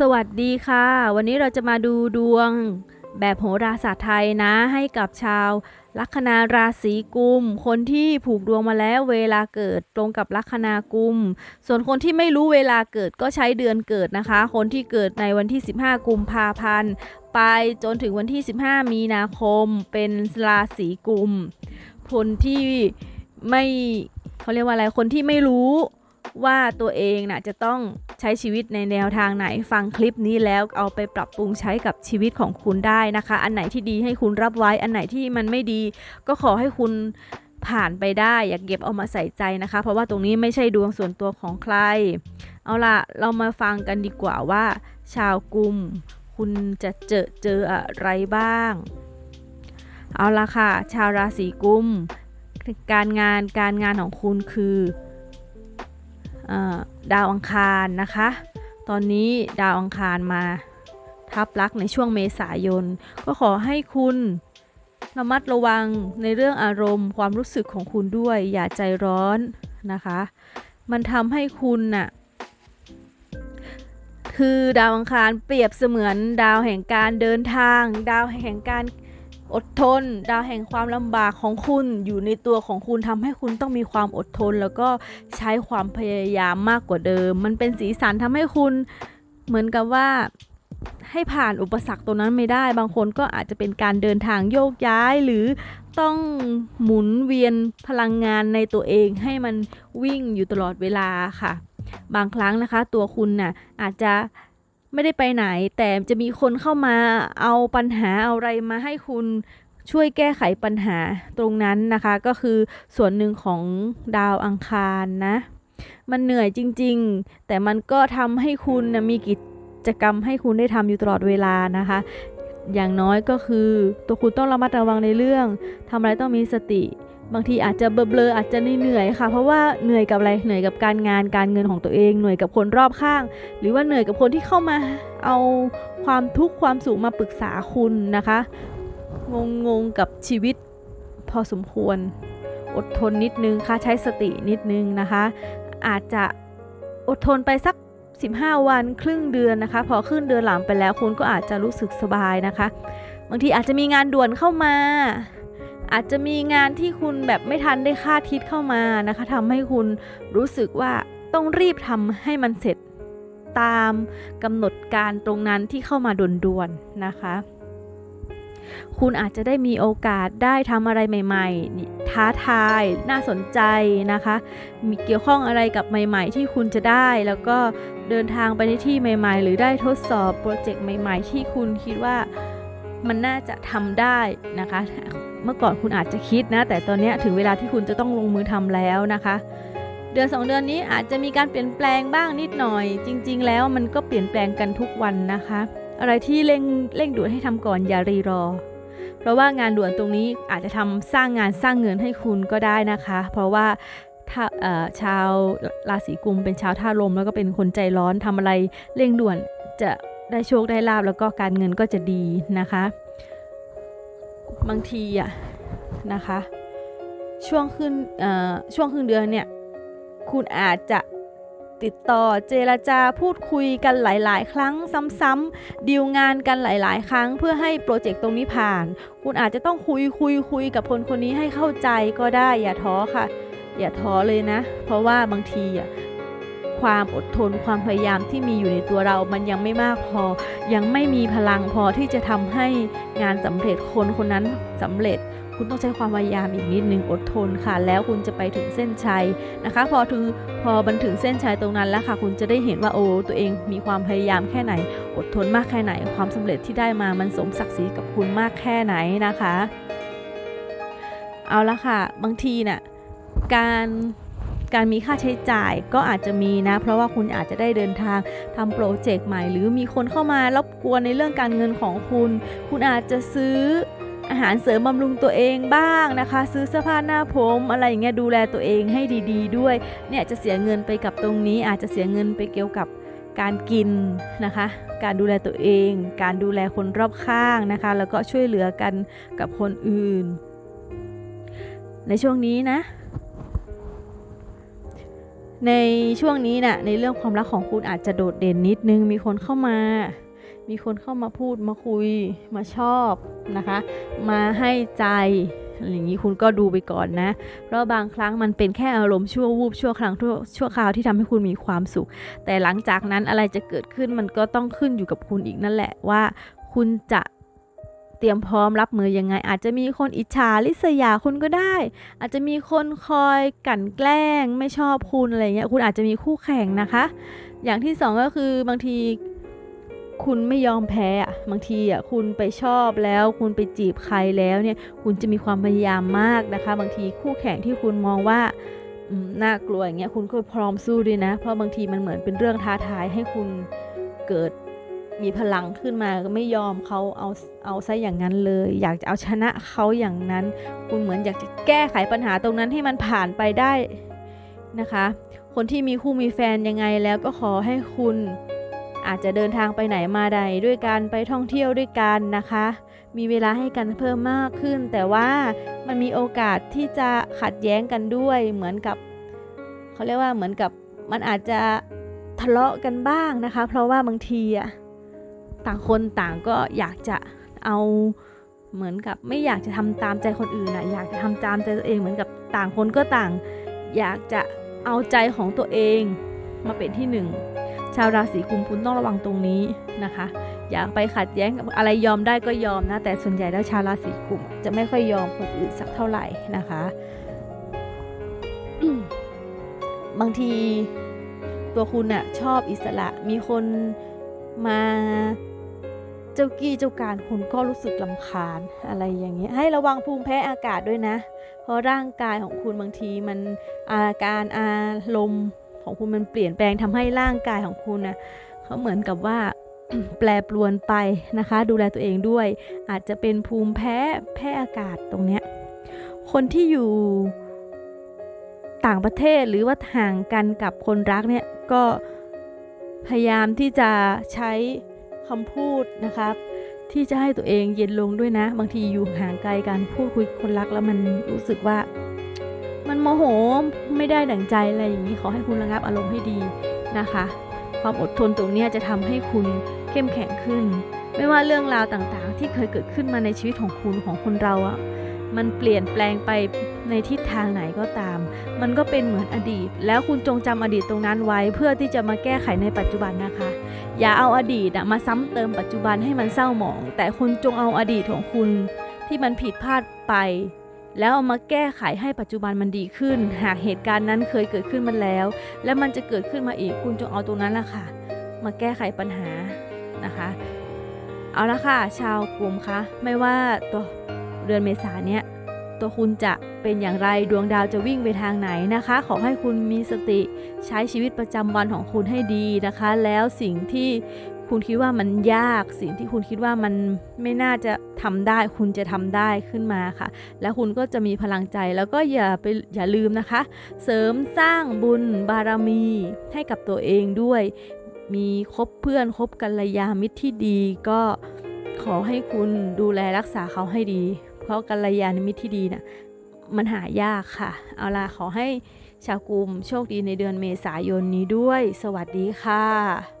สวัสดีค่ะ วันนี้เราจะมาดูดวงแบบโหราศาสตร์ไทยนะ ให้กับชาวลัคนาราศีกุม คนที่ผูกดวงมาแล้วเวลาเกิดตรงกับลัคนากุม ส่วนคนที่ไม่รู้เวลาเกิดก็ใช้เดือนเกิดนะคะ คนที่เกิดในวันที่ 15 กุมภาพันธ์ ไปจนถึงวันที่ 15 มีนาคมเป็นราศีกุม คนที่ไม่เขาเรียกว่าอะไรคนที่ไม่รู้ ว่าตัวเองน่ะจะต้องใช้ชีวิตในแนวทางไหนฟังคลิปนี้แล้วเอาไปปรับปรุงใช้กับชีวิตของคุณได้นะคะ อันไหนที่ดีให้คุณรับไว้ อันไหนที่มันไม่ดี ก็ขอให้คุณผ่านไปได้อย่าเก็บเอามาใส่ใจนะคะ เพราะว่าตรงนี้ไม่ใช่ดวงส่วนตัวของใคร เอาล่ะ เรามาฟังกันดีกว่าว่า ชาวกุมคุณจะเจอเจออะไรบ้าง เอาล่ะค่ะ ชาวราศีกุม การงานการงานของคุณคือ ดาวอังคารนะคะ ตอนนี้ดาวอังคารมาทับลักในช่วงเมษายน ก็ขอให้คุณระมัดระวังในเรื่องอารมณ์ความรู้สึกของคุณด้วย อย่าใจร้อนนะคะ มันทำให้คุณน่ะคือดาวอังคารเปรียบเสมือนดาวแห่งการเดินทาง ดาวแห่งการ อดทน ดาวแห่งความลำบากของคุณอยู่ในตัวของคุณทำให้คุณต้องมีความอดทน แล้วก็ใช้ความพยายามมากกว่าเดิม มันเป็นสีสันทำให้คุณเหมือนกับว่าให้ผ่านอุปสรรคตรงนั้นไม่ได้ บางคนก็อาจจะเป็นการเดินทางโยกย้าย หรือต้องหมุนเวียนพลังงานในตัวเองให้มันวิ่งอยู่ตลอดเวลาค่ะ บางครั้งนะคะ ตัวคุณน่ะอาจจะ ไม่ได้ไปไหน แต่จะมีคนเข้ามาเอาปัญหาเอาอะไรมาให้คุณช่วยแก้ไขปัญหาตรงนั้นนะคะ ก็คือส่วนหนึ่งของดาวอังคารนะ มันเหนื่อยจริงๆ แต่มันก็ทำให้คุณนะมีกิจกรรมให้คุณได้ทำอยู่ตลอดเวลานะคะ อย่างน้อยก็คือ ตัวคุณต้องระมัดระวังในเรื่องทำอะไรต้องมีสติ บางทีอาจจะเบลอๆอาจจะเหนื่อยๆค่ะ เพราะว่าเหนื่อยกับอะไรเหนื่อยกับการงานการเงินของตัวเอง เหนื่อยกับคนรอบข้าง หรือว่าเหนื่อยกับคนที่เข้ามาเอาความทุกข์ความสุขมาปรึกษาคุณนะคะ งงๆกับชีวิตพอสมควร อดทนนิดนึงค่ะใช้สตินิดนึงนะคะ อาจจะอดทนไปสัก 15 วันครึ่งเดือนนะคะ พอครึ่งเดือนหลังไปแล้วคุณก็อาจจะรู้สึกสบายนะคะ บางทีอาจจะมีงานด่วนเข้ามา อาจจะมีงานที่คุณแบบไม่ทันได้คาดคิดเข้ามานะคะทำให้คุณรู้สึกว่าต้องรีบทำให้มันเสร็จตามกำหนดการตรงนั้นที่เข้ามาด่วนๆนะคะ คุณอาจจะได้มีโอกาสได้ทำอะไรใหม่ๆ ท้าทาย น่าสนใจนะคะ มีเกี่ยวข้องอะไรกับใหม่ๆ ที่คุณจะได้ แล้วก็เดินทางไปในที่ใหม่ ๆ หรือได้ทดสอบโปรเจกต์ใหม่ ๆ ที่คุณคิดว่ามันน่าจะทำได้นะคะ เมื่อก่อนคุณอาจจะคิดนะ แต่ตอนนี้ถึงเวลาที่คุณจะต้องลงมือทำแล้วนะคะ เดือนสองเดือนนี้อาจจะมีการเปลี่ยนแปลงบ้างนิดหน่อย จริง ๆ แล้วมันก็เปลี่ยนแปลงกันทุกวันนะคะ อะไรที่เร่งเร่งด่วนให้ทำก่อนอย่ารีรอ เพราะว่างานด่วนตรงนี้อาจจะทำสร้างงานสร้างเงินให้คุณก็ได้นะคะ เพราะว่าถ้าชาวราศีกุมเป็นชาวท่าลมแล้วก็เป็นคนใจร้อนทำอะไรเร่งด่วนจะได้โชคได้ลาบแล้วก็การเงินก็จะดีนะคะ บางทีอะนะคะ ช่วงขึ้นช่วงครึ่งเดือนเนี่ย คุณอาจจะติดต่อเจรจาพูดคุยกันหลาย ๆ ครั้งซ้ำๆดีลงานกันหลาย ๆ ครั้งเพื่อให้โปรเจกต์ตรงนี้ผ่าน คุณอาจจะต้องคุยคุยคุยกับคนคนนี้ให้เข้าใจก็ได้อย่าท้อค่ะ อย่าท้อเลยนะ เพราะว่าบางทีอะ ความอดทนความพยายามที่มีอยู่ในตัวเรา มันยังไม่มากพอ ยังไม่มีพลังพอที่จะทำให้งานสำเร็จคนคนนั้นสำเร็จ คุณต้องใช้ความพยายามอีกนิดนึงอดทนค่ะ แล้วคุณจะไปถึงเส้นชัยนะคะ พอถึงพอบันถึงเส้นชัยตรงนั้นแล้วค่ะ คุณจะได้เห็นว่าโอ้ตัวเองมีความพยายามแค่ไหน อดทนมากแค่ไหน ความสำเร็จที่ได้มามันสมศักดิ์ศรีกับคุณมากแค่ไหนนะคะ เอาละค่ะ บางทีน่ะการ การมีค่าใช้จ่ายก็อาจจะมีนะ เพราะว่าคุณอาจจะได้เดินทางทำโปรเจกต์ใหม่ หรือมีคนเข้ามารบกวนในเรื่องการเงินของคุณ คุณอาจจะซื้ออาหารเสริมบำรุงตัวเองบ้างนะคะ ซื้อเสื้อผ้าหน้าผม อะไรอย่างเงี้ยดูแลตัวเองให้ดี ๆ ด้วย เนี่ยจะเสียเงินไปกับตรงนี้ อาจจะเสียเงินไปเกี่ยวกับการกินนะคะ การดูแลตัวเอง การดูแลคนรอบข้างนะคะ แล้วก็ช่วยเหลือกันกับคนอื่น ในช่วงนี้นะ ในช่วงนี้น่ะในเรื่องความรักของคุณอาจจะโดดเด่นนิดนึง มีคนเข้ามา มีคนเข้ามาพูดมาคุยมาชอบนะคะ มาให้ใจอะไรอย่างนี้คุณก็ดูไปก่อนนะ เพราะบางครั้งมันเป็นแค่อารมณ์ชั่ววูบชั่วครั้งชั่วชั่วคราวที่ทำให้คุณมีความสุข แต่หลังจากนั้นอะไรจะเกิดขึ้นมันก็ต้องขึ้นอยู่กับคุณอีกนั่นแหละว่า คุณจะ เตรียมพร้อมรับมือยังไง อาจจะมีคนอิจฉาริษยาคุณก็ได้ อาจจะมีคนคอยกั่นแกล้งไม่ชอบคุณอะไรเงี้ยคุณอาจจะมีคู่แข่งนะคะ อย่างที่สองก็คือบางทีคุณไม่ยอมแพ้อะบางทีอะคุณไปชอบแล้ว คุณไปจีบใครแล้วเนี่ย คุณจะมีความพยายามมากนะคะ บางทีคู่แข่งที่คุณมองว่าน่ากลัวอย่างเงี้ยคุณก็พร้อมสู้ด้วยนะ เพราะบางทีมันเหมือนเป็นเรื่องท้าทายให้คุณเกิด มีพลังขึ้นมาก็ไม่ยอมเขาเอาเอาซะอย่างนั้นเลย อยากจะเอาชนะเขาอย่างนั้น คุณเหมือนอยากจะแก้ไขปัญหาตรงนั้นให้มันผ่านไปได้นะคะ คนที่มีคู่มีแฟนยังไงแล้วก็ขอให้คุณอาจจะเดินทางไปไหนมาใดด้วยกันไปท่องเที่ยวด้วยกันนะคะ มีเวลาให้กันเพิ่มมากขึ้น แต่ว่ามันมีโอกาสที่จะขัดแย้งกันด้วยเหมือนกับเขาเรียกว่าเหมือนกับมันอาจจะทะเลาะกันบ้างนะคะ เพราะว่าบางทีอะ ต่างคนต่างก็อยากจะเอาเหมือนกับไม่อยากจะทำตามใจคนอื่นนะอยากจะทำตามใจตัวเองเหมือนกับต่างคนก็ต่าง อยากจะเอาใจของตัวเองมาเป็นที่หนึ่งชาวราศีกุมคุณต้องระวังตรงนี้นะคะ อย่าไปขัดแย้งกับอะไรยอมได้ก็ยอมนะ แต่ส่วนใหญ่แล้วชาวราศีกุมจะไม่ค่อยยอมคนอื่นสักเท่าไหร่นะคะ บางทีตัวคุณน่ะชอบอิสระมีคนมา จ้ากี้เจ้าการคุณก็รู้สึกลำคาญอะไรอย่างเงี้ยให้ระวังภูมิแพ้อากาศด้วยนะ เพราะร่างกายของคุณบางทีมันอาการอารมณ์ของคุณมันเปลี่ยนแปลงทำให้ร่างกายของคุณนะเขาเหมือนกับว่าแปรปรวนไปนะคะ ดูแลตัวเองด้วย อาจจะเป็นภูมิแพ้แพ้อากาศตรงเนี้ยคนที่อยู่ต่างประเทศหรือว่าห่างกันกับคนรักเนี่ยก็พยายามที่จะใช้ คำพูดนะครับ ที่จะให้ตัวเองเย็นลงด้วยนะ บางทีอยู่ห่างไกลกันพูดคุยคนรักแล้วมันรู้สึกว่า มันโมโหไม่ได้ดั่งใจอะไรอย่างนี้ขอให้คุณระงับอารมณ์ให้ดีนะคะ ความอดทนตรงนี้จะทำให้คุณเข้มแข็งขึ้น ไม่ว่าเรื่องราวต่างๆ ที่เคยเกิดขึ้นมาในชีวิตของคุณของคนเราอะมันเปลี่ยนแปลงไป ในทิศทางไหนก็ตาม มันก็เป็นเหมือนอดีต แล้วคุณจงจำอดีตตรงนั้นไว้ เพื่อที่จะมาแก้ไขในปัจจุบันนะคะ อย่าเอาอดีตมาซ้ำเติมปัจจุบันให้มันเศร้าหมอง แต่คุณจงเอาอดีตของคุณ ที่มันผิดพลาดไป แล้วเอามาแก้ไขให้ปัจจุบันมันดีขึ้น หากเหตุการณ์นั้นเคยเกิดขึ้นมาแล้ว และมันจะเกิดขึ้นมาอีก คุณจงเอาตรงนั้นละค่ะ มาแก้ไขปัญหานะคะ เอาละค่ะ ชาวกลุ่มคะไม่ว่าตัวเดือนเมษาเนี้ย ตัวคุณจะเป็นอย่างไรดวงดาวจะวิ่งไปทางไหนนะคะ ขอให้คุณมีสติใช้ชีวิตประจำวันของคุณให้ดีนะคะ แล้วสิ่งที่คุณคิดว่ามันยากสิ่งที่คุณคิดว่ามันไม่น่าจะทำได้ คุณจะทำได้ขึ้นมาค่ะ แล้วคุณก็จะมีพลังใจแล้วก็อย่าไปอย่าลืมนะคะ เสริมสร้างบุญบารมีให้กับตัวเองด้วย มีคบเพื่อนคบกัลยาณมิตรที่ดีก็ขอให้คุณดูแลรักษาเขาให้ดี เพราะกัลยาณมิตรที่ดีน่ะมันหายากค่ะ เอาล่ะขอให้ชาวกลุ่มโชคดีในเดือนเมษายนนี้ด้วย สวัสดีค่ะ